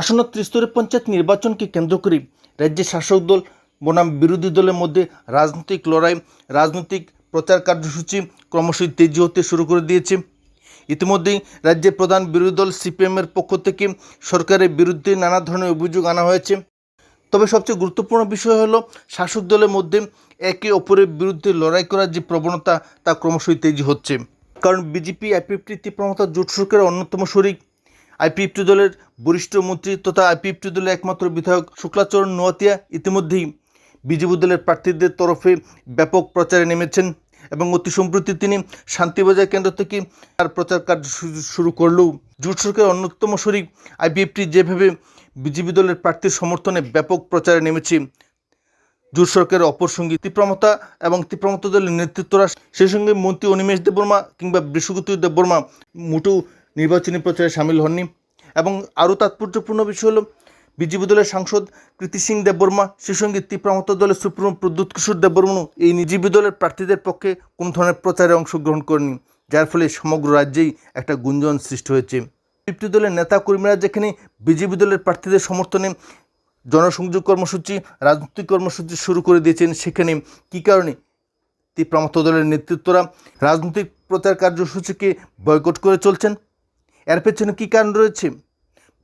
আসন্ন ত্রিস্তরের পঞ্চায়েত নির্বাচনকে কেন্দ্র করে রাজ্যের শাসক দল বনাম বিরোধী দলের মধ্যে রাজনৈতিক লড়াই, রাজনৈতিক প্রচার কার্যসূচি ক্রমশই তেজি হতে শুরু করে দিয়েছে। ইতিমধ্যেই রাজ্যের প্রধান বিরোধী দল সিপিএমের পক্ষ থেকে সরকারের বিরুদ্ধে নানা ধরনের অভিযোগ আনা হয়েছে। তবে সবচেয়ে গুরুত্বপূর্ণ বিষয় হলো, শাসক দলের মধ্যে একে অপরের বিরুদ্ধে লড়াই করার যে প্রবণতা, তা ক্রমশই তেজি হচ্ছে। কারণ বিজেপি আইপিএফটি তীব্রমতা জোট সরকারের অন্যতম শরিক। আইপিএফটি দলের বরিষ্ঠ মন্ত্রী তথা আইপিএফটি দলের একমাত্র বিধায়ক শুক্লাচরণ নোয়াতিয়া ইতিমধ্যেই বিজেপি দলের প্রার্থীদের তরফে ব্যাপক প্রচারে নেমেছেন এবং অতি সম্প্রতি তিনি শান্তিবাজার কেন্দ্র থেকে তার প্রচার কার্য শুরু করলেও জোট সরকারের অন্যতম শরিক আইপিএফটি যেভাবে বিজেপি দলের প্রার্থীর সমর্থনে ব্যাপক প্রচারে নেমেছে, জোট সরকারের অপর সঙ্গী তীব্রমতা এবং তীব্রমতা দলের নেতৃত্বরা সেই সঙ্গে মন্ত্রী অনিমেষ দেববর্মা কিংবা বৃষগতি দেববর্মা মোটেও নির্বাচনী প্রচারে সামিল হননি এবং আরও তাৎপর্যপূর্ণ বিষয় হলো, বিজেপি দলের সাংসদ কৃতি সিং দেববর্মা সেই সঙ্গে তীব্রমতা দলের সুপ্রিমো প্রদ্যুৎ কিশোর দেববর্মনও এই বিজেপি দলের প্রার্থীদের পক্ষে কোনো ধরনের প্রচারে অংশগ্রহণ করেনি, যার ফলে সমগ্র রাজ্যেই একটা গুঞ্জন সৃষ্টি হয়েছে। বিজেপি দলের নেতা কর্মীরা যেখানে বিজেপি দলের প্রার্থীদের সমর্থনে জনসংযোগ কর্মসূচি, রাজনৈতিক কর্মসূচি শুরু করে দিয়েছেন, সেখানে কী কারণে? তীব্রমত দলের নেতৃত্বরা রাজনৈতিক প্রচার কার্যসূচিকে বয়কট করে চলছেন। এর পেছনে কী কারণ রয়েছে?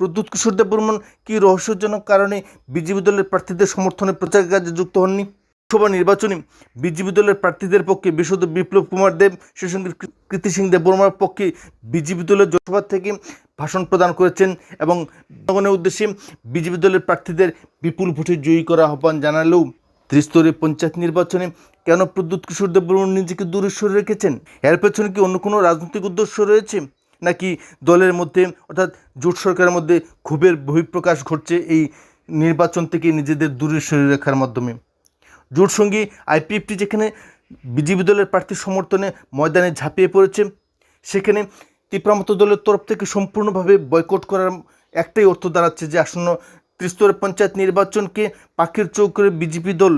প্রদ্যুৎ কিশোর দেববর্মন কী রহস্যজনক কারণে বিজেপি দলের প্রার্থীদের সমর্থনে প্রচার কাজে যুক্ত হননি? লোকসভা নির্বাচনে বিজেপি দলের প্রার্থীদের পক্ষে বিশদ বিপ্লব কুমার দেব সেই সঙ্গে কৃ- কৃতি সিং দেববর্মার পক্ষে বিজেপি দলের জনসভা থেকে ভাষণ প্রদান করেছেন এবং জনগণের উদ্দেশ্যে বিজেপি দলের প্রার্থীদের বিপুল ভোটে জয়ী করা আহ্বান জানালেও ত্রিস্তরীয় পঞ্চায়েত নির্বাচনে কেন প্রদ্যুৎ কিশোর দেববর্মন নিজেকে দূরে সরে রেখেছেন? এর পেছনে কি অন্য কোনো রাজনৈতিক উদ্দেশ্য রয়েছে? নাকি দলের মধ্যে, অর্থাৎ জোট সরকারের মধ্যে ক্ষোভের বহিঃপ্রকাশ ঘটছে এই নির্বাচন থেকে নিজেদের দূরে সরে রাখার মাধ্যমে। জোট সঙ্গী আইপিএফটি যেখানে বিজেপি দলের প্রার্থীর সমর্থনে ময়দানে ঝাঁপিয়ে পড়েছে, সেখানে তীব্রমত দলের তরফ থেকে সম্পূর্ণভাবে বয়কট করার একটাই অর্থ দাঁড়াচ্ছে যে আসন্ন ত্রিস্তরের পঞ্চায়েত নির্বাচনকে পাখির চৌক করে বিজেপি দল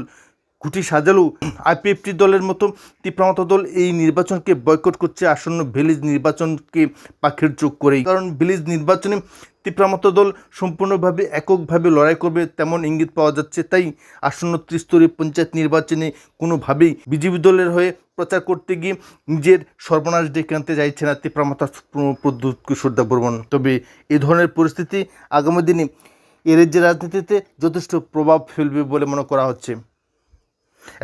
গুটি সাজালেও আইপিএফটি দলের মতো তীব্রমত দল এই নির্বাচনকে বয়কট করছে আসন্ন ভিলেজ নির্বাচনকে পাখির চোখ করেই। কারণ ভিলেজ নির্বাচনে তীব্রমত দল সম্পূর্ণভাবে এককভাবে লড়াই করবে তেমন ইঙ্গিত পাওয়া যাচ্ছে। তাই আসন্ন ত্রিস্তরীয় পঞ্চায়েত নির্বাচনে কোনোভাবেই বিজেপি দলের হয়ে প্রচার করতে গিয়ে নিজের সর্বনাশ ডেকে আনতে চাইছে না তীব্রমাতা প্রদ্যুৎ কিশোর দেববর্মন। তবে এ ধরনের পরিস্থিতি আগামী দিনে এ রাজ্যের রাজনীতিতে যথেষ্ট প্রভাব ফেলবে বলে মনে করা হচ্ছে।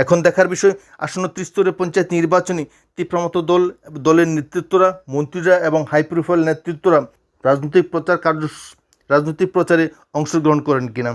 এখন দেখার বিষয়, আসন্ন ত্রিস্তরীয় পঞ্চায়েত নির্বাচনে তীব্রমত দল, দলের নেতৃত্বরা, মন্ত্রীরা এবং হাই প্রোফাইল নেতৃত্বরা রাজনৈতিক প্রচার কার্য, রাজনৈতিক প্রচারে অংশগ্রহণ করেন কিনা।